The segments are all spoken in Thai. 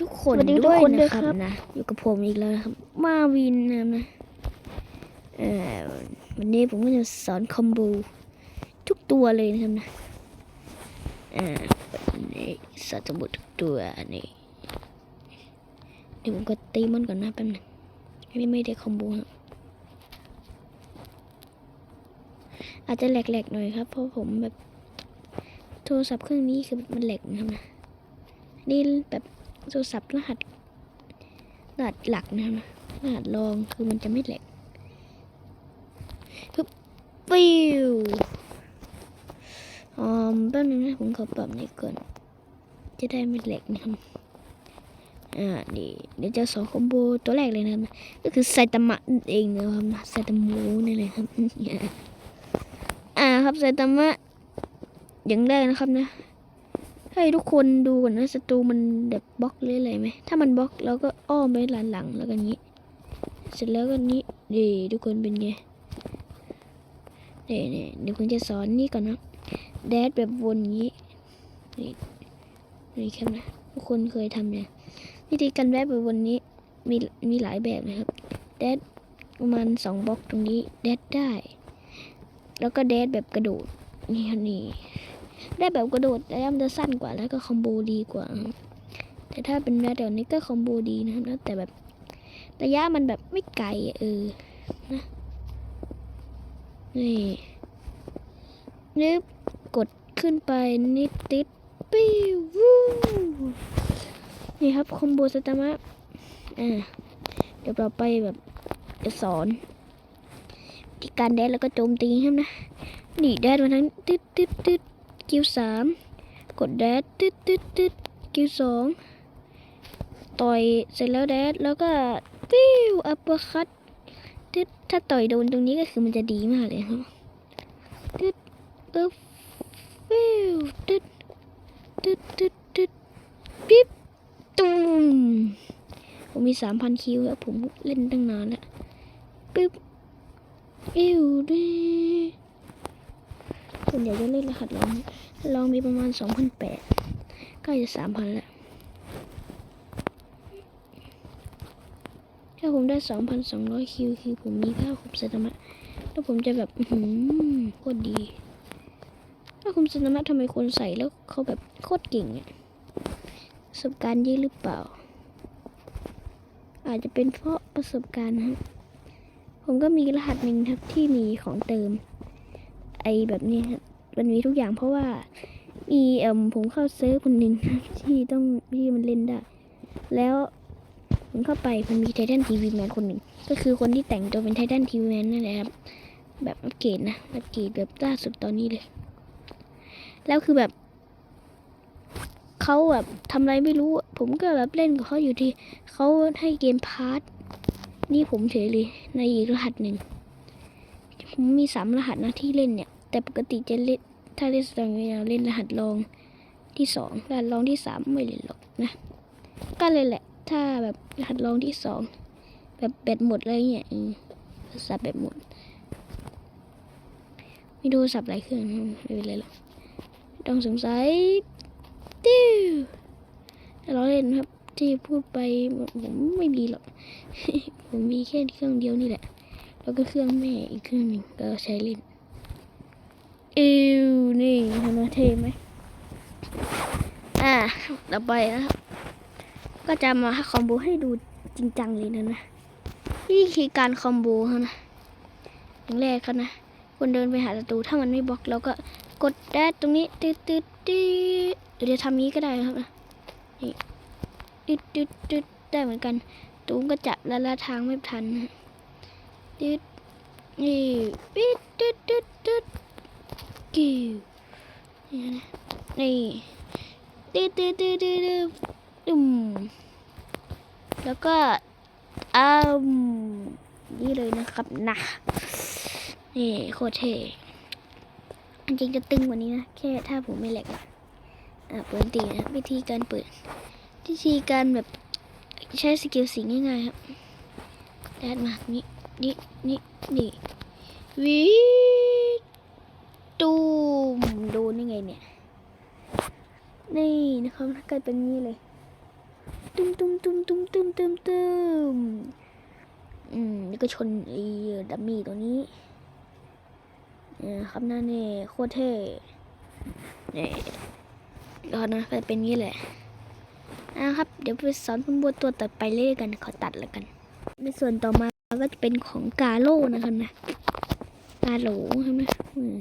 ทุกคนสวัสดีทุกด้วยคนนะด้วยครับครับนะอยู่กับผมอีกแล้วนะครับ มาวินนะครับนะเอ่อวันนี้ผมก็จะสอนคอมโบทุกตัวเลยนะครับนะอ่าวันนี้สัตว์สมุทรทุกตัวนี่เดี๋ยวผมก็ตีมันก่อนนะแป๊บนึงอันนี้ไม่ได้คอมโบครับอาจจะแหลกๆหน่อยครับ เพราะผมแบบโทรศัพท์เครื่องนี้คือมันแหลกนะครับนะนี่แบบ โทรศัพท์รหัสรหัสหลักนะครับรหัสรองคือมันจะไม่แหลกฮึบปิวอ๋อแป๊บนึงนะผมขอปรับนี่ก่อน จะได้ไม่แหลกนะครับอ่านี่เดี๋ยวจะสอนคอมโบตัวแรกเลยนะครับ ก็คือไซตามะเองนะครับไซตามูนี่เลยครับอ่าครับไซตามะอย่างแรกนะครับนะ ให้ทุกคนดูก่อนนะศัตรูมันแบบบล็อกเลยอะไรไหมถ้ามันบล็อกเราก็อ้อมไปหลังหลังๆแล้วก็นี้ เสร็จแล้วก็นี้ดีทุกคนเป็นไงเนี่ยเนี่ยเดี๋ยวผมจะสอนนี่ก่อนนะแดดแบบวนงนี้นี่นี่ครับนะทุกคนเคยทำเนี่ยวิธีการแดดแบบวนนี้มีมีหลายแบบนะครับแดดประมาณสองบล็อกตรงนี้แดดได้ แล้วก็แดดแบบกระโดดนี่ครับนี่ ได้แบบกระโดดระยะมันจะสั้นกว่าแล้วก็คอมโบดีกว่า แต่ถ้าเป็นระดับนี้ก็คอมโบดีนะครับ แต่แบบระยะมันแบบไม่ไกลอะเออนะนี่นึบกดขึ้นไปนิดติดปิ้ววู้นี่ครับคอมโบสตามะอ่าเดี๋ยวเราไปแบบจะสอนวิธีการแดนแล้วก็โจมตีครับนะนี่แดนมาทั้งตึ๊ดตึ๊ดตึ๊ด คิวสามกดแดดตึ๊ดตึ๊ดตึ๊ดคิวสองต่อยเสร็จแล้วแดดแล้วก็ปิ้วอัปเปอร์คัตตึ๊ดถ้าต่อยโดนตรงนี้ก็คือมันจะดีมากเลยครับตึ๊ดอึ๊บปิ้วตึ๊ดตึ๊ดตึ๊ดตึ๊ดปิ๊บตุ้มผมมีสามพันคิวแล้วผมเล่นตั้งนานแล้วปิ๊บอิวดิ ส่วนใหญ่จะเล่นรหัสลองลองมีประมาณสองพันแปดใกล้จะสามพันแล้วถ้าผมได้สองพันสองร้อยคิวคือผมมีค่าคุมสตามะแล้วผมจะแบบหืมโคตรดีถ้าคุมสตามะทำไมคนใส่แล้วเขาแบบโคตรเก่งอะประสบการณ์เยอะหรือเปล่า อาจจะเป็นเพราะประสบการณ์นะครับผมก็มีรหัสหนึ่งครับที่มีของเติม อแบบนี้ครับมันมีทุกอย่างเพราะว่ามีเอ่มผมเข้าเซิร์ฟคนหนึ่งที่ต้องที่มันเล่นได้ แล้วผมเข้าไปมันมีไททันทีวีแมนคนหนึ่งก็คือคนที่แต่งตัวเป็นไททันทีวีแมนนั่นแหละครับ แบบอัปเกรดนะอัปเกรดแบบล่าสุดตอนนี้เลย แล้วคือแบบเขาแบบทำอะไรไม่รู้ ผมก็แบบเล่นกับเขาอยู่ที่เขาให้เกมพาร์ทนี่ผมเฉยเลยในอีกรหัสหนึ่งผมมีสามรหัสนะที่เล่นเนี่ย แต่ปกติจะเล่นถ้าเล่นสตอรี่เราเล่นรหัสรองที่สองรหัสรองที่สามไม่เล่นหรอกนะก็เลยแหละ ถ้าแบบรหัสรองที่สองแบบแบตหมดอะไรเงี้ยโทรศัพท์แบตหมดมีโทรศัพท์หลายเครื่องไม่เป็นไรหรอกต้องสงสัยติ้วเราเล่นครับที่พูดไปผมไม่มีหรอก ผมมีแค่เครื่องเดียวนี่แหละ แล้วก็เครื่องแม่อีกเครื่องหนึ่งก็ใช้เล่น อิวนี่เห็นไหมเท่ไหมอ่าต่อไปนะครับ ก็จะมาคอมโบให้ดูจริงจังเลยนะนะนี่คือการคอมโบนะอย่างแรกเขานะคนเดินไปหาศัตรูถ้ามันไม่บล็อกเราก็กดแดดตรงนี้ตืดตืดตืดเดี๋ยวทำนี้ก็ได้ครับนะนี่ตืดตืดตืดได้เหมือนกัน ตูมก็จับแล้วละทางไม่ทันนะตืดนี่ปิดตืดตืดตืด กิวนี่นะนี่ตื้อตื้อตื้อตื้อตื้อดุมแล้วก็อ้าวนี่เลยนะครับนะนี่โคตรเท่อันจริงจะตึงกว่านี้นะ แค่ถ้าผมไม่แหลกอะอะเปิดตีนะวิธีการเปิด วิธีการแบบใช้สกิลสีง่ายๆครับแดดมา นี่ นี่ นี่ นี่ วิ ตูมโดนยังไงเนี่ย นี่นะครับถ้าเกิดเป็นงี้เลย ตุ้มตุ้มตุ้มตุ้มตุ้มตุ้มตุ้มอืมแล้วก็ชนไอ้ดัมมี่ตัวนี้เนี่ยครับน้านี่โคตรเท่เนี่ก็นะก็เป็นงี้แหละนะครับ เดี๋ยวไปสอนคุณบัวตัวต่อไปเรื่อยกันขอตัดแล้วกัน ในส่วนต่อมาก็จะเป็นของกาโลนะครับนะกาโหลใช่ไหมอืม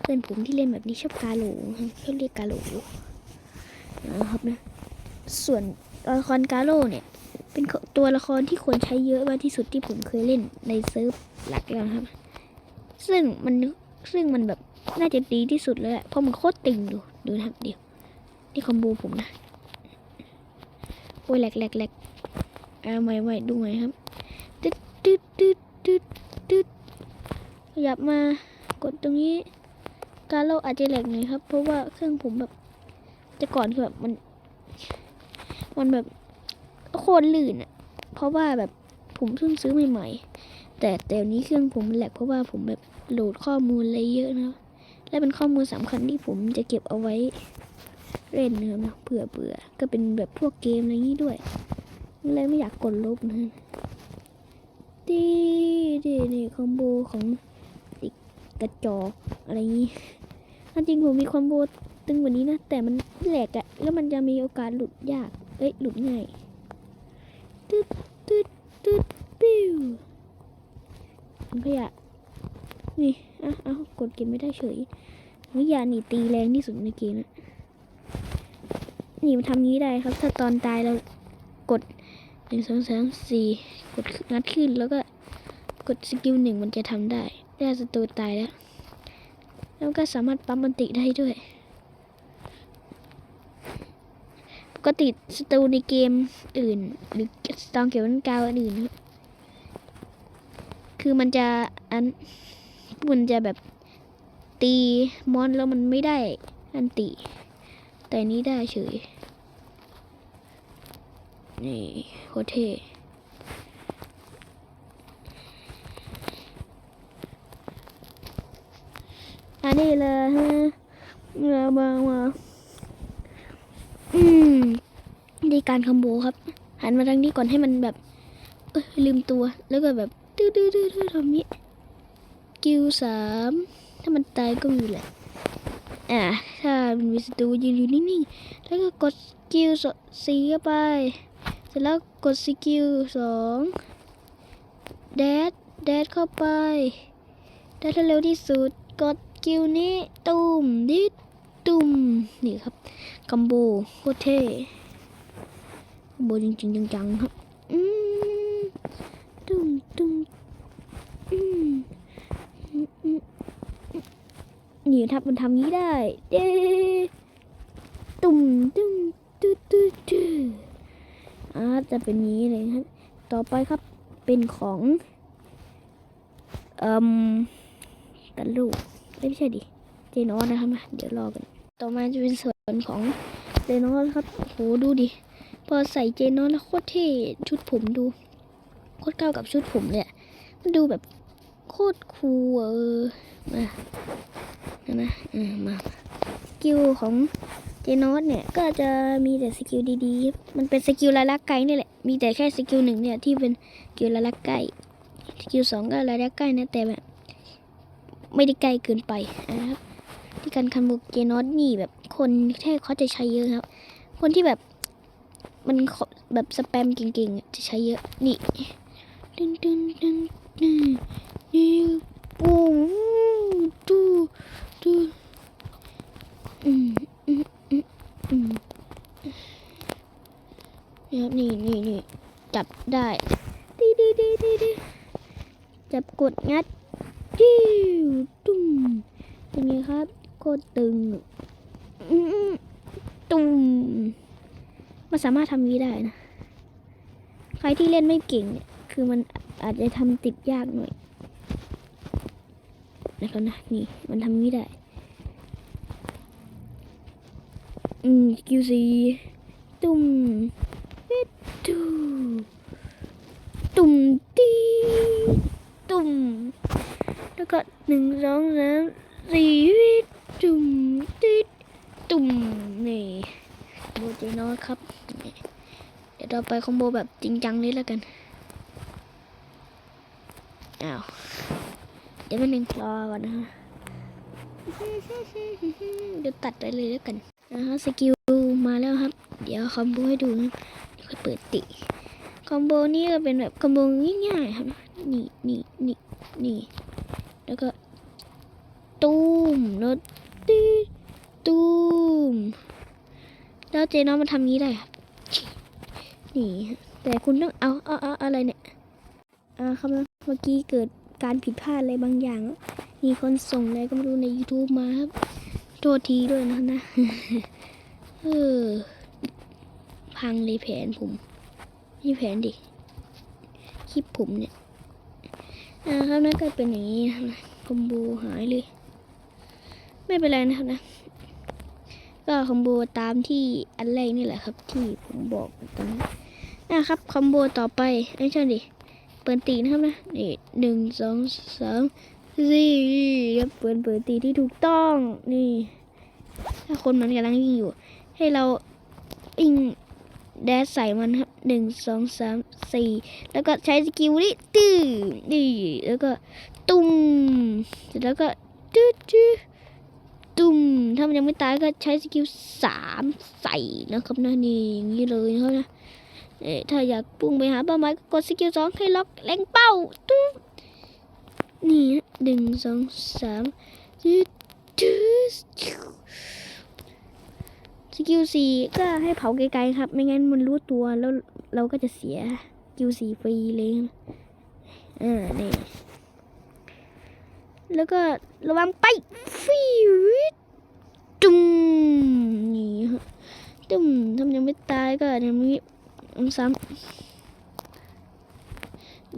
เพื่อนผมที่เล่นแบบนี้ชอบกาโหลครับชอบเรียกกาโหลนะครับนะ ส่วนตัวละครกาโลเนี่ย เป็นตัวละครที่ควรใช้เยอะมากที่สุดที่ผมเคยเล่นในเซิร์ฟหลักแล้วครับ ซึ่งมันซึ่งมันแบบน่าจะดีที่สุดเลยอะเพราะมันโคตรตึงดูดูนะครับเดี๋ยวนี่คอมโบผมนะโอ้ยแหลกแหลกแหลกอ่าไม่ไม่ดูไหมครับตึ๊ดตึ๊ดตึ๊ดตึ๊ดตึ๊ดขยับมา กดตรงนี้ กาโลอาจจะแหลกหน่อยครับ เพราะว่าเครื่องผมแบบแต่ก่อนคือแบบมัน มันแบบโคตรลื่นอะเพราะว่าแบบผมเพิ่งซื้อใหม่ๆ แต่แต่วนี้เครื่องผมแหลกเพราะว่าผมแบบโหลดข้อมูลอะไรเยอะนะและเป็นข้อมูลสำคัญที่ผมจะเก็บเอาไว้เล่นนะครับนะเผื่อเบื่อก็เป็นแบบพวกเกมอะไรนี้ด้วยเลยไม่อยากกดลบนะดีดีนี่คอมโบของ กระจอกอะไรนี้ถ้าจริงผมมีคอมโบตึงกว่านี้นะ แต่มันแหลกอะแล้วมันจะมีโอกาสหลุดยาก เอ้ย หลุดง่ายตึ๊ดตึ๊ดตึ๊ดปิ้วถังขยะนี่อะเอากดเก็บไม่ได้เฉยถังขยะนี่ตีแรงที่สุดในเกมนะนี่มันทำงี้ได้ครับ ถ้าตอนตายเรากดหนึ่งสองสามสี่กดงัดขึ้นแล้วก็กดสกิลหนึ่งมันจะทำได้ ถ้าศัตรูตายแล้ว แล้วก็สามารถปั๊มมันติได้ด้วย ปกติสตูในเกมอื่น หรือสตองเกี่ยวกับกาวอื่น คือมันจะอันมันจะแบบตีมอนแล้วมันไม่ได้อันติ แต่นี้ได้เฉย นี่โคเท่ อันนี้เลยฮะมามามาอืมดีการคอมโบครับ หันมาทางนี้ก่อนให้มันแบบเอยลืมตัวแล้วก็แบบตื้อตื้อตื้อตื้อทำนี้กิวสามถ้ามันตายก็มีแหละอ่าถ้ามันมีศัตรูยืนอยู่นิ่งๆแล้วก็กดสกิลสี่เข้าไป เสร็จแล้วกดสกิลสองแดดแดดเข้าไปแดดให้เร็วที่สุดกด กิลนี้ตุ่มดิดตุ่มนี่ครับคัมโบโคตรเท่คัมโบจริงๆจังๆครับอืมตุ่มตุ่มอืมอืมอืมนี่ถ้ามันทำงี้ได้เด้ตุ่มตุ่มตุ๊ดตุ๊ดตุ๊ดอ่าจะเป็นนี้เลยครับ ต่อไปครับเป็นของ เอ่มกันลูก ไม่ใช่ดิ เจนอสนะครับมาเดี๋ยวรอกัน ต่อมาจะเป็นส่วนของเจนอสครับโหดูดิ พอใส่เจนอสแล้วโคตรเท่ชุดผมดู โคตรเข้ากับชุดผมเลยอะมันดูแบบโคตรคูลอะเออมานะนะเออมาสกิลของเจนอสเนี่ยก็จะมีแต่สกิลดีๆ มันเป็นสกิลลายลักไกนี่แหละ มีแต่แค่สกิลหนึ่งเนี่ยที่เป็นสกิลลายลักไกสกิลสองก็ลายลักไกนะแต่แบบ ไม่ได้ไกลเกินไปนะครับ ที่การคันบุกเจนอสนี่แบบคนแท้เขาจะใช้เยอะครับ คนที่แบบมันแบบสแปมเก่งๆ จะใช้เยอะ นี่ดึงดึงดึงดึงนี่ปูดูดูอืมอืมอืมอืมนี่นี่นี่นี่จับได้ดีดีดีดีดีจับกดงัด จิ้วตุ้มเป็นไงครับโคตรตึงตุ้มมันสามารถทำนี้ได้นะ ใครที่เล่นไม่เก่งเนี่ย คือมันอาจจะทำติดยากหน่อยนะครับนะนี่มันทำนี้ได้ อืมคิวซีตุ้มปิดตูตุ่มตีตุ่ม แล้ว ก็หนึ่งสองสามสี่ตุ่มติดตุ่มนี่โบเจนอสครับนี่ต่อไปคอมโบแบบจริงจังนี้แล้วกันอ้าวเดี๋ยวแป๊บนึงรอก่อนนะฮะเดี๋ยวตัดไปเลยแล้วกันนะฮะสกิลมาแล้วครับ เดี๋ยวคอมโบให้ดูนะเดี๋ยวค่อยเปิดติคอมโบนี่ก็เป็นแบบคอมโบง่ายๆครับนี่นี่นี่นี่ แล้วก็ ตูมแล้วตีตูมแล้วเจน้องมาทำงี้ได้ครับนี่แต่คุณต้องเอาเอาเอาอะไรเนี่ยอ่าครับเมื่อกี้เกิดการผิดพลาดอะไรบางอย่าง มีคนส่งอะไรก็ไม่รู้ใน YouTube มาครับ โทษทีด้วยนะนะเออพังเลยแผนผมนี่แผนดิคลิปผมเนี่ย นะครับนั่นก็เป็นอย่างนี้นะครับคอมโบหายเลย ไม่เป็นไรนะครับนะ ก็คอมโบตามที่อันแรกนี่แหละครับ ที่ผมบอกตอนนั้นะครับคอมโบต่อไปไอ้ยใช่ดิเปิดตีนะครับนะนี่หนึ่งสองสามสี่ครับเปิดเปิดตีที่ถูกต้องนี่ ถ้าคนมันกำลังยิงอยู่ ให้เราอิง แดดใส่มันครับหนึ่งสองสามสี่แล้วก็ใช้สกิลนี่ตื้อนี่แล้วก็ตุ้มเสร็จแล้วก็ตื้อตื้อตุ้มถ้ามันยังไม่ตายก็ใช้สกิลสามใส่นะครับนะนี่อย่างนี้เลยนะครับนะเอ่อถ้าอยากพุ่งไปหาเป้าหมายก็กดสกิลสองให้ล็อกแรงเป้าตุ๊บนี่หนึ่งสองสามจืดจืด สกิลสี่ก็ให้เผาไกลๆครับ ไม่งั้นมันรู้ตัวแล้วเราก็จะเสียสกิลสี่ฟรีเลยอ่านี่แล้วก็ระวังไปฟิวจุ้มนี่ฮะจุ้มทำยังไม่ตายก็ยังมีอันซ้ำ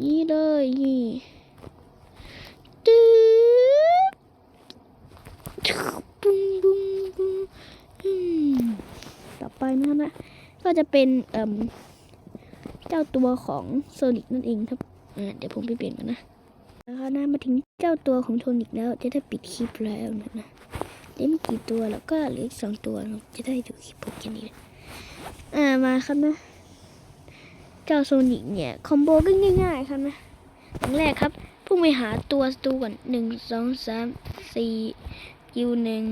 นี่เลยนี่ตึ๊บบุ้งบุ้งบุ้งอืมต่อ ไปนะครับนะ ก็จะเป็นเอ่มเจ้าตัวของโซนิกนั่นเองครับเดี๋ยวผมไปเปลี่ยนกันนะแล้วนะมาถึงเจ้าตัวของโทนิกแล้ว จะได้ปิดคลิปแล้วนะนะเดี๋ยมกี่ตัวแล้วก็เหลืออีกสองตัวนะครับจะได้ดูคลิปผมแค่นี้แหละอ่ามาครับนะ เจ้าโซนิกเนี่ยคอมโบก็ง่ายๆครับนะอย่างแรกครับพุ่งไปหาตัวศัตรูก่อนหนึ่งสองสามสี่คิวหนึ่ง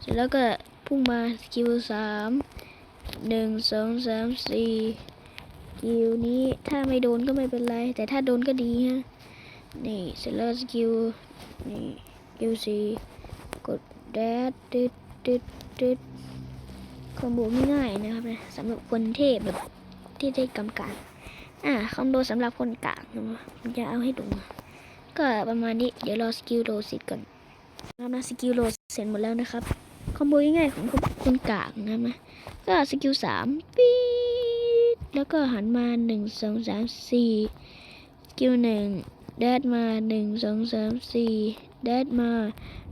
เสร็จแล้วก็พุ่งมาคิวสาม หนึ่งสองสามสี่คิวนี้ถ้าไม่โดนก็ไม่เป็นไร แต่ถ้าโดนก็ดีฮะ นี่เสร็จแล้วสกิลนี่คิวสี่กดแดดดึดดึดดึดคอมโบง่ายๆนะครับนะสำหรับคนเทพแบบที่ได้กำการอ่าคอมโบสำหรับคนกลางนะผมจะเอาให้ดู ก็ประมาณนี้ เดี๋ยวรอสกิลโรสิก่อนนะครับนะสกิลโรเสร็จหมดแล้วนะครับ คอมโบง่ายๆของคนกลางนะครับนะ ก็สกิลสามปีดแล้วก็หันมาหนึ่งสองสามสี่สกิลหนึ่งแดดมาหนึ่งสองสามสี่แดดมา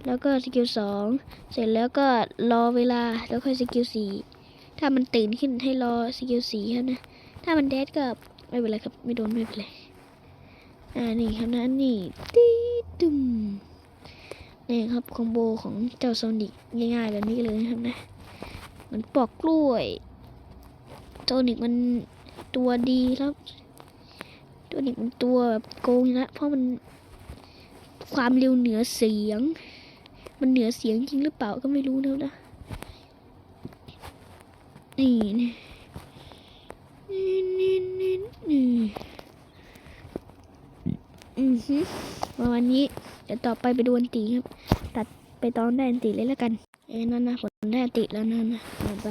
แล้วก็สกิลสองเสร็จแล้วก็รอเวลาแล้วค่อยสกิลสี่ถ้ามันตื่นขึ้นให้รอสกิลสี่ครับนะ ถ้ามันแดดก็ไม่เป็นไรครับไม่โดนไม่เป็นไรอ่านี่ครับนะนี่ตีตึมนี่ครับคอมโบของเจ้าโซนิกง่ายๆแบบนี้เลยนะครับนะ มือนปอกกล้วยโซนิกมันตัวดีครับโซนิกมันตัวแบบโกงอยู่แล้วเพราะมันความเร็วเหนือเสียง มันเหนือเสียงจริงหรือเปล่าก็ไม่รู้นะนะนี่นี่นี่นี่นี่นี่อือฮึประมาณนี้เดี๋ยวต่อไปไปดูอันตีครับ ตัดไปตอนได้อันตีเลยแล้วกัน เอ้นั่นนะผลได้ติแล้วนั่นนะเอาไป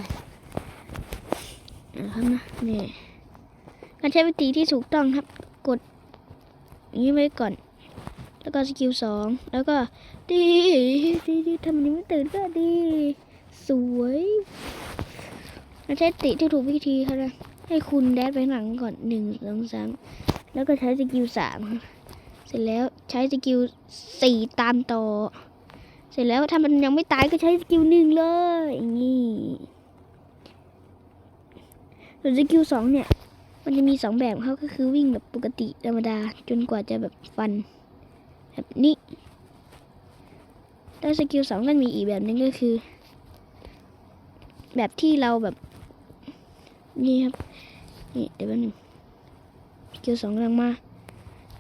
นะครับนะนี่การใช้วิธีที่ถูกต้องครับ กดอย่างนี้ไว้ก่อน แล้วก็สกิลสองแล้วก็ดีดีดีทำมันยังไม่ตื่นก็ดี สวยการใช้ติที่ถูกวิธีครับนะให้คุณแดดไปหลังก่อนหนึ่งสองสามแล้วก็ใช้สกิลสามเสร็จแล้วใช้สกิลสี่ตามต่อ เสร็จแล้วถ้ามันยังไม่ตายก็ใช้สกิลหนึ่งเลยอย่างนี่ส่วนสกิลสองเนี่ย มันจะมีสองแบบเขาก็คือวิ่งแบบปกติธรรมดา จนกว่าจะแบบฟัน แบบนี้แล้วสกิลสองก็มีอีกแบบนึงก็คือ แบบที่เราแบบ นี่ครับ นี่เดี๋ยวแป๊บนึงสกิลสองกำลังมา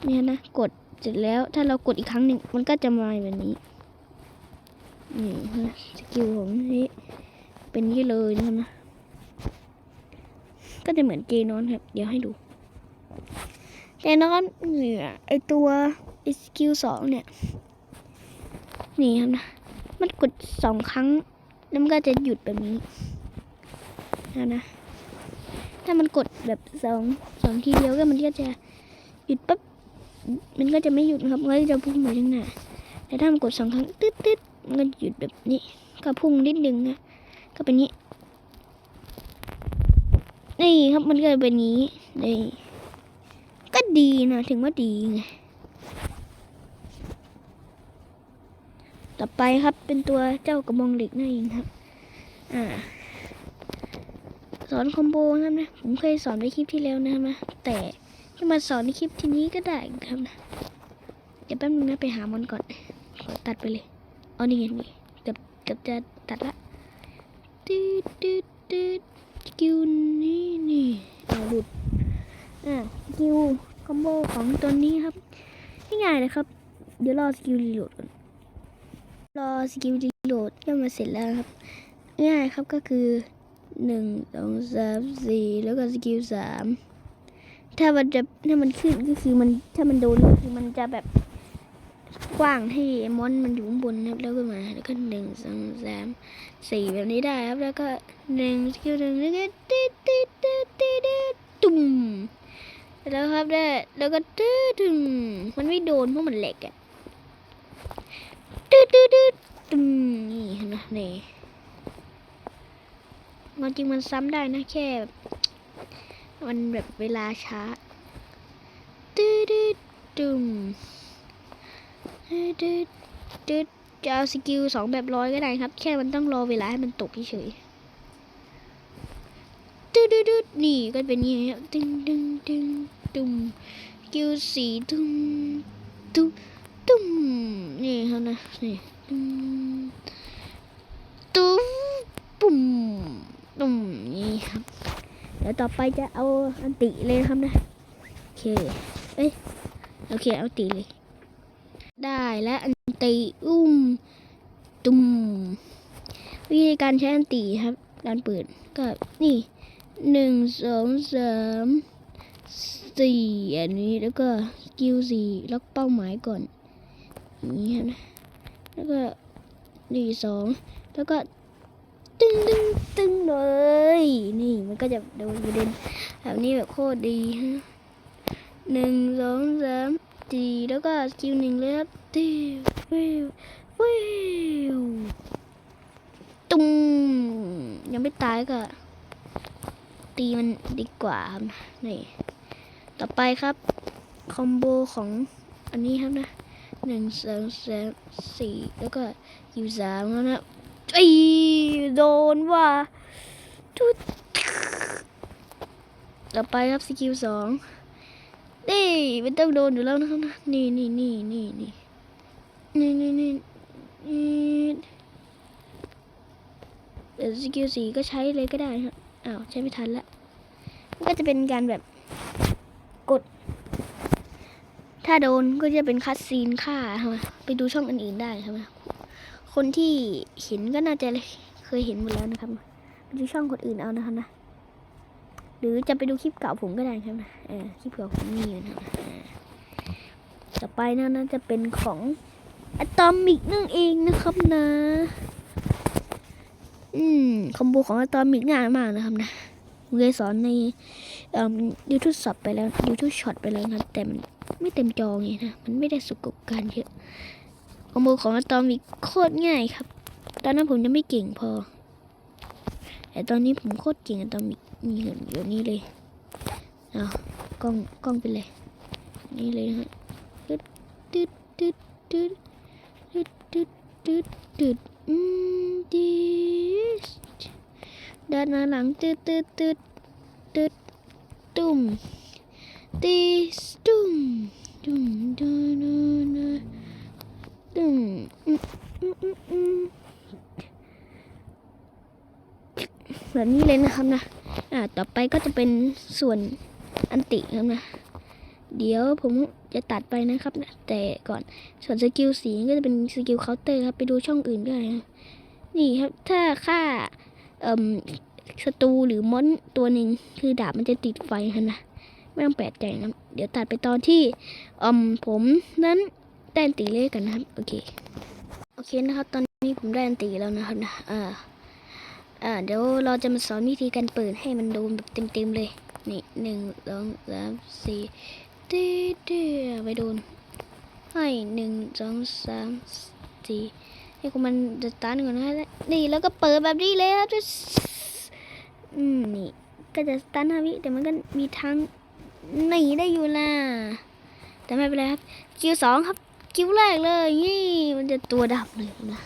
เนี่ยนะ กดเสร็จแล้วถ้าเรากดอีกครั้งหนึ่งมันก็จะมาแบบนี้ นี่นะสกิลของนี่เป็นนี่เลยนะครับนะ ก็จะเหมือนเจนอนครับ เดี๋ยวให้ดู เจนอนเนี่ยไอตัวไอสกิลสองเนี่ย นี่ครับนะ มันกดสองครั้ง แล้วมันก็จะหยุดแบบนี้นะนะ ถ้ามันกดแบบสองสองทีเดียวก็มันก็จะหยุดปั๊บ มันก็จะไม่หยุดนะครับมันก็จะพุ่งไปข้างหน้าแต่ถ้ามันกดสองครั้งตึ๊ดตึ๊ด มันก็หยุดแบบนี้ ก็พุ่งนิดนึงนะก็เป็นนี้นี่ครับมันก็เป็นนี้นี่ก็ดีนะถึงว่าดีไงต่อไปครับเป็นตัวเจ้ากระบองเหล็กนั่นเองครับ อ่า สอนคอมโบนะครับนะผมเคยสอนในคลิปที่แล้วนะครับนะแต่จะมาสอนในคลิปทีนี้ก็ได้ครับนะเดี๋ยวแป๊บนึงนะไปหามอนก่อนขอตัดไปเลย เอานี่ไงนี่เกือบเกือบจะตัดละตืดตืดตืดสกิลนี่นี่เอาหลุดอ่าสกิลคอมโบของตัวนี้ครับง่ายๆเลยครับ เดี๋ยวรอสกิลรีโหลดก่อนรอสกิลรีโหลดก็มาเสร็จแล้วครับ ง่ายครับก็คือหนึ่งสองสามสี่แล้วก็สกิลสามถ้ามันจะถ้ามันขึ้นก็คือมันถ้ามันโดนก็คือมันจะแบบ กว้างให้มอนมันอยู่ข้างบนนะแล้วก็มาแล้วก็หนึ่งสองสามสี่แบบนี้ได้ครับแล้วก็หนึ่งสกิลหนึ่งแล้วก็ติดติดติดติดตุ่มแล้วครับได้แล้วก็ตื้อถึงมันไม่โดนเพราะมันเหล็กอะตื้อตื้อตื้อตุ่มนี่นไหมนี่มันจริงมันซ้ำได้นะแค่แบมันแบบเวลาช้าตื้อตื้อตุ่ม ตื้อตื้อตื้อจะเอาสกิลสองแบบร้อยก็ได้ครับ แค่มันต้องรอเวลาให้มันตกเฉยๆตื้อตื้อตื้อนี่ก็เป็นอย่างนี้ครับตึ้งตึ้งตึ้งตุ่มสกิลสี่ตุ่มตุ่มตุ่มนี่ครับนะนี่ตุ่มตุ้มปุ่มตุ่มนี่ครับเดี๋ยวต่อไปจะเอาอันติเลยครับนะโอเคเอ้ยโอเคเอาติเลย ได้แล้วอันติอุ้มตุ่มวิธีการใช้อันติครับการเปิดก็นี่หนึ่งสองสามสี่อันนี้แล้วก็กิลสี่ล็อกเป้าหมายก่อนอย่างนี้นะแล้วก็นี่สองแล้วก็ตึงตึงตึงเลย นี่มันก็จะโดนประเด็นแบบนี้แบบโคตรดีฮะหนึ่งสองสาม สี่แล้วก็สกิลหนึ่งเลยครับติววิววิวตุ้มยังไม่ตายก็ ตีมันดีกว่าครับนี่ต่อไปครับ คอมโบของอันนี้ครับนะหนึ่งสองสามสี่แล้วก็อยู่สามแล้วนะไอ้โดนว่าทุดต่อไปครับสกิลสอง นี่มันต้องโดนอยู่แล้วนะครับนะนี่นี่นี่นี่นี่นี่นี่นี่นี่เดี๋ยวสกิลสี่ก็ใช้เลยก็ได้ครับอ้าวใช้ไม่ทันละมันก็จะเป็นการแบบกด ถ้าโดนก็จะเป็นคัดซีนฆ่าครับไปดูช่องอื่นๆได้ครับคนที่เห็นก็น่าจะเคยเห็นหมดแล้วนะครับไปดูช่องคนอื่นเอานะครับนะ หรือจะไปดูคลิปเก่าผมก็ได้ครับนะเออคลิปเก่าผมมีอยู่นะต่อไปนะน่าจะเป็นของอะตอมิกนั่นเองนะครับนะ อืมคอมโบของอะตอมิกง่ายมากนะครับนะผมเคยสอนในยูทูบสับไปแล้วยูทูบช็อตไปแล้วนะครับแต่มันไม่เต็มจอไงนะ มันไม่ได้สุกบการเยอะคอมโบของอะตอมิกโคตรง่ายครับ ตอนนั้นผมยังไม่เก่งพอ แต่ตอนนี้ผมโคตรเก่งอะตอมิกมีเงินอยู่นี่เลยเอากล้องกล้องไปเลย นี่เลยฮะตึ๊ดตึ๊ดตึ๊ดตึ๊ดตึ๊ดตึ๊ดตึ๊ดตึ๊ดอืมดิสด้านหลังตึ๊ดตึ๊ดตึ๊ดตึ๊ดตุ่มติสตุ่มตุ่มดูดูดูตึงอืมอืมอืมอืม แบบนี้เลยนะครับนะอ่าต่อไปก็จะเป็นส่วนอันติครับนะ เดี๋ยวผมจะตัดไปนะครับนะแต่ก่อนส่วนสกิลสีก็จะเป็นสกิลเคาน์เตอร์ครับไปดูช่องอื่นก็ได้นะนี่ครับถ้าค่าเอ่มศัตรูหรือมอนตัวหนึ่งคือดาบมันจะติดไฟครับนะไม่ต้องแปลกใจนะเดี๋ยวตัดไปตอนที่เอ่มผมนั้นได้อันติเลขกันนะครับ โอเค โอเคนะครับ ตอนนี้ผมได้อันติแล้วนะครับนะอ่า อ่าเดี๋ยวเราจะมาสอนวิธีการเปิดให้มันโดนแบบเต็มๆเลย นี่หนึ่งสองสามสี่ตื้อตื้อไปโดน ให้หนึ่งสองสามสี่ให้กูมันจะตาร์ทก่อนนะนี่แล้วก็เปิดแบบนี้เลยครับอืมนี่ก็จะสตาร์ทห้าวิแต่มันก็มีทางหนีได้อยู่นะแต่ไม่เป็นไรครับคิวสองครับคิวแรกเลยนี่มันจะตัวดับเลยนะ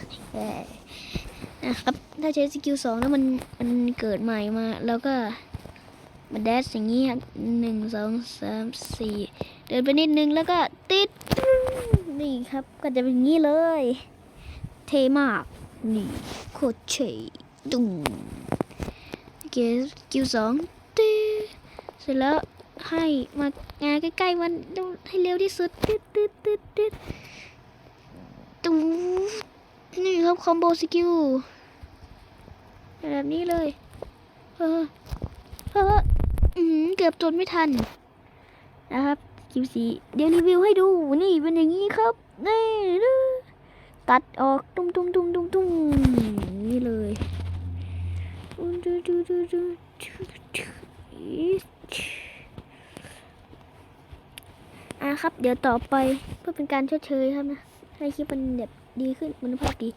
นะครับ ถ้าใช้สกิลสองแล้วมันมันเกิดใหม่มา แล้วก็มันแดชอย่างนี้ครับหนึ่งสองสามสี่เดินไปนิดนึงแล้วก็ติดนี่ครับ ก็จะเป็นอย่างนี้เลย เทมาก นี่โคตรเฉยดุงโอเคสกิลสองตีเสร็จแล้วให้มางานใกล้ๆมันให้เร็วที่สุดตึ๊ดตึ๊ดตึ๊ดตึ๊ดตูนี่ครับคอมโบสกิล แบบนี้เลย เออเอออือเกือบจนไม่ทัน นะครับคิวสีเดี๋ยวรีวิวให้ดูนี่เป็นอย่างนี้ครับ นี่นะตัดออกตุ้มตุ้มตุ้มตุ้มตุ้มนี่เลยดูดูดูดูอะครับ เดี๋ยวต่อไปเพื่อเป็นการชดเชยครับนะ ให้คลิปมันแบบดีขึ้นคุณภาพดี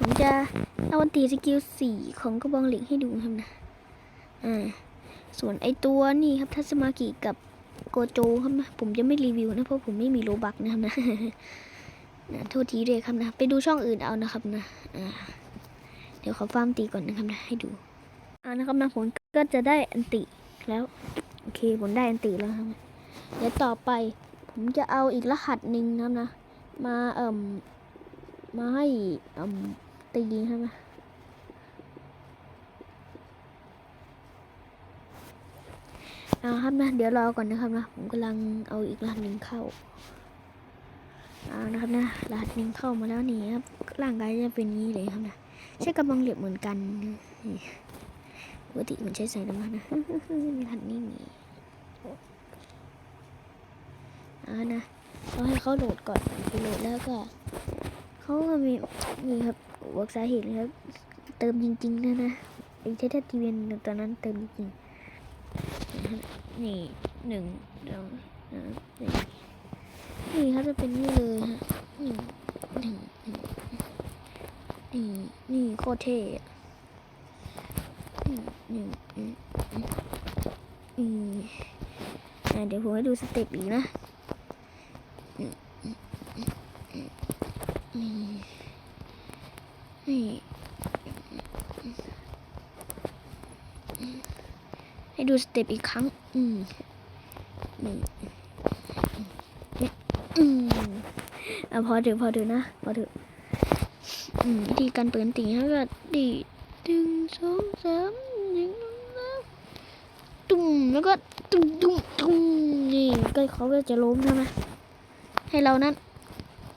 ผมจะเอาวันตีสกิลสี่ของกระบองเหล็กให้ดูครับนะ อ่า ส่วนไอตัวนี่ครับทัศมากิกับโกโจครับนะ ผมจะไม่รีวิวนะ เพราะผมไม่มีโลบักนะครับนะนะโทษทีเลยครับนะ ไปดูช่องอื่นเอานะครับนะ อ่า เดี๋ยวขอฟาร์มตีก่อนนะครับนะ ให้ดูเอานะครับนะผมก็จะได้อันติแล้ว โอเคผมได้อันติแล้วครับ เดี๋ยวต่อไป ผมจะเอาอีกรหัสหนึ่งนะครับนะ มาเอ่มมาให้เอ่ม ตีใช่ไหมเอาครับนะ เดี๋ยวรอก่อนนะครับนะ ผมกำลังเอาอีกรหัสหนึ่งเข้าเอานะครับนะรหัสหนึ่งเข้ามาแล้วนี่ครับ ร่างกายจะเป็นย่างนี้เลยครับนะ ใช้กำลังเหล็กเหมือนกันปกติมันใช้ใส่น้ำมันนะรหัสนี้มีเอานะเราให้เขาโหลดก่อนไปโหลดแล้วก็เขาก็มีมีครับ บอกสาเหตุนะครับ เติมจริงๆนะนะไอ้ใช้ทัทีเวียนตอนนั้นเติมจริงๆนี่หนึ่งสองสามสี่นี่เขาจะเป็นนี่เลยฮะนี่หนึ่งนี่นี่โคตรเท่อะนี่หนึ่งอืมอืมอืมอะเดี๋ยวผมให้ดูสเต็ปอีกนะ นี่นี่ให้ดู สเต็ปอีกครั้ง อืมนี่อืมอะพอเถอพอเถอนะพอเถออืมวิธีการเปิดติ่งแล้วก็ดีหนึ่งสองสามหนึ่งแล้วตุ้มแล้วก็ตุ้มตุ้มตุ้มนี่ก็เขาก็จะล้มใช่ไหมให้เรานั้น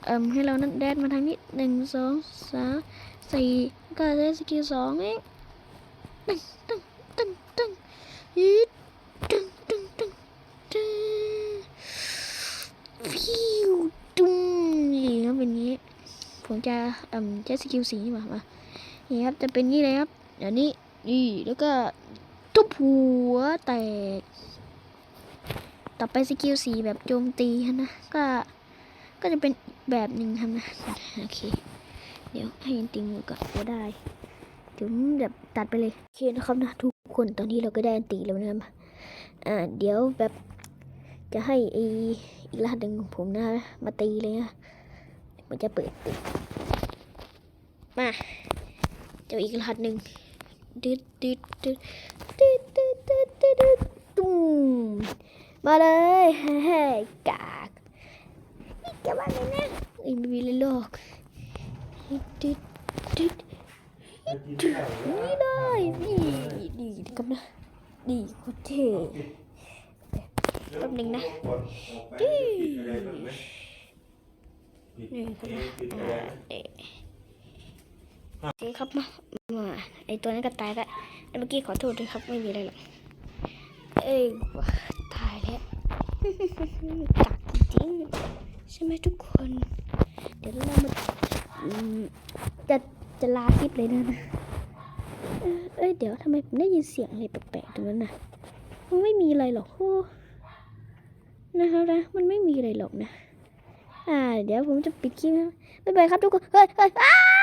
เอ่มให้เรานั้นแดดมาทางนี้หนึ่งสองสามสี่ก็ได้สกิลสองเองตึ้งตึ้งตึ้งตึ้งยึดตึ้งตึ้งตึ้งตึ้ง ฟิวตุ้มนี่ครับเป็นอย่างนี้ ผมจะเอ่มใช้สกิลสีนี่มามานี่ครับจะเป็นนี้เลยครับเดี๋ยวนี้นี่แล้วก็ทุบหัวแตก ต่อไปสกิลสีแบบโจมตีนะก็ก็จะเป็นแบบหนึ่งครับนะโอเค เดี๋ยวให้ติงมือก่อนก็ได้ถึงแบบตัดไปเลยโอเคนะครับนะทุกคนตอนนี้เราก็ได้อันตีแล้วนะครับอ่าเดี๋ยวแบบจะให้ไอ อีกรหัสหนึ่งของผมนะมาตีเลยนะมันจะเปิดตึดมาเจออีกรหัสหนึ่งดึดดึดดึดดึดดึดดึดดึดตุ้มมาเลยเฮ้ยกากนี่แค่วันเลยนะอีไม่มีเลยหรอกดึดดึดดึดนี่เลยนี่นี่กำลังนี่โคตรเท่ แป๊บนึงนะจี้อะไรบ้างไหนี่ครับเอ๊ะผิดอะไรเอ๊ะโอเคครับมามาไอตัวนั้นก็ตายล้วแล้วเมื่อกี้ขอโทษด้วยครับไม่มีอะไรหรอกเอ้ยตายแล้วกักจริงใช่ไหมทุกคน เดี๋ยวเรามาจะจะลาคลิปเลยนะนะเออเอ้ยเดี๋ยวทำไมผมได้ยินเสียงอะไรแปลกๆตรงนั้นนะมันไม่มีอะไรหรอกโอ้ นะครับนะ มันไม่มีอะไรหรอกนะ อ่า เดี๋ยวผมจะปิดคลิปนะบ๊ายบายครับทุกคน เฮ้ยเฮ้ย